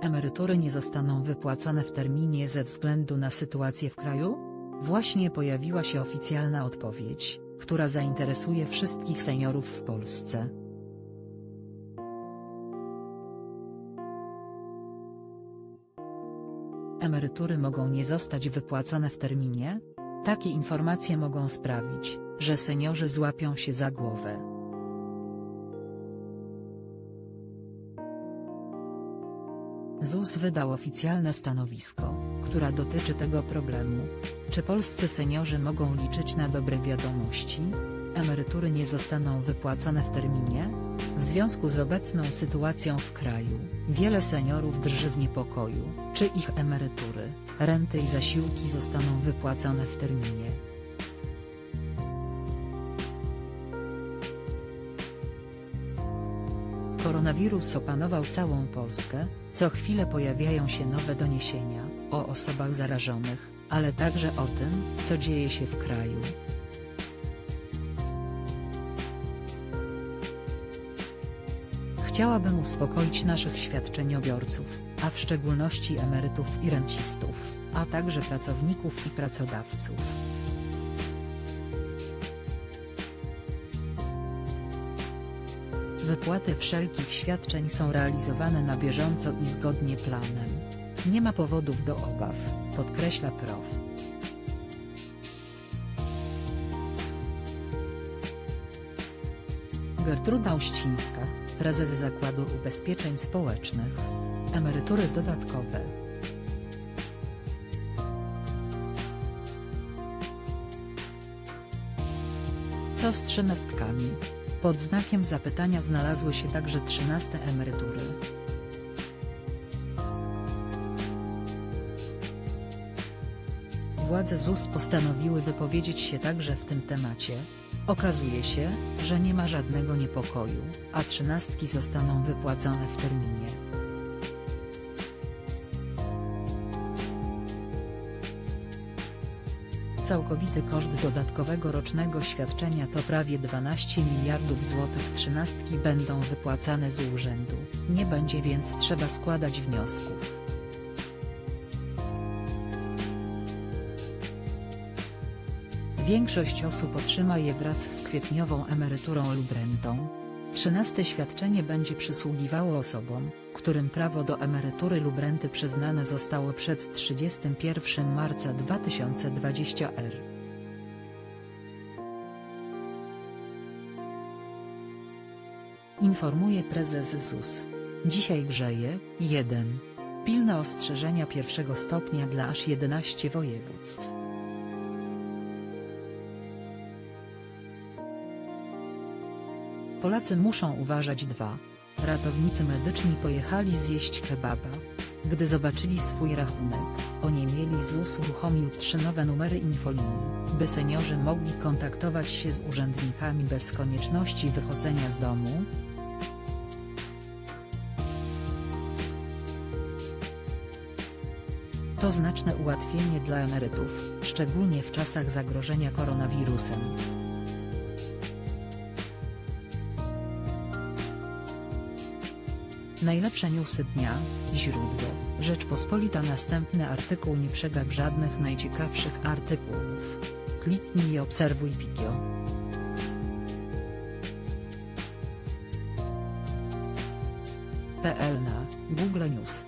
Emerytury nie zostaną wypłacone w terminie ze względu na sytuację w kraju? Właśnie pojawiła się oficjalna odpowiedź, która zainteresuje wszystkich seniorów w Polsce. Emerytury mogą nie zostać wypłacone w terminie? Takie informacje mogą sprawić, że seniorzy złapią się za głowę. ZUS wydał oficjalne stanowisko, która dotyczy tego problemu. Czy polscy seniorzy mogą liczyć na dobre wiadomości? Emerytury nie zostaną wypłacone w terminie? W związku z obecną sytuacją w kraju, wiele seniorów drży z niepokoju, czy ich emerytury, renty i zasiłki zostaną wypłacone w terminie. Koronawirus opanował całą Polskę, co chwilę pojawiają się nowe doniesienia o osobach zarażonych, ale także o tym, co dzieje się w kraju. Chciałabym uspokoić naszych świadczeniobiorców, a w szczególności emerytów i rencistów, a także pracowników i pracodawców. Wypłaty wszelkich świadczeń są realizowane na bieżąco i zgodnie planem. Nie ma powodów do obaw, podkreśla prof. Gertruda Uścińska, prezes Zakładu Ubezpieczeń Społecznych. Emerytury dodatkowe. Co z trzynastkami? Pod znakiem zapytania znalazły się także trzynaste emerytury. Władze ZUS postanowiły wypowiedzieć się także w tym temacie. Okazuje się, że nie ma żadnego niepokoju, a trzynastki zostaną wypłacone w terminie. Całkowity koszt dodatkowego rocznego świadczenia to prawie 12 miliardów złotych trzynastki będą wypłacane z urzędu, nie będzie więc trzeba składać wniosków. Większość osób otrzyma je wraz z kwietniową emeryturą lub rentą. Trzynaste świadczenie będzie przysługiwało osobom, którym prawo do emerytury lub renty przyznane zostało przed 31 marca 2020 r. Informuje prezes ZUS. Dzisiaj grzeje, 1. Pilne ostrzeżenia pierwszego stopnia dla aż 11 województw. Polacy muszą uważać dwa. Ratownicy medyczni pojechali zjeść kebaba. Gdy zobaczyli swój rachunek, oniemieli ZUS uruchomił trzy nowe numery infolinii, by seniorzy mogli kontaktować się z urzędnikami bez konieczności wychodzenia z domu. To znaczne ułatwienie dla emerytów, szczególnie w czasach zagrożenia koronawirusem. Najlepsze newsy dnia, źródło, Rzeczpospolita Następny artykuł nie przegap żadnych najciekawszych artykułów. Kliknij i obserwuj Pikio. PL na Google News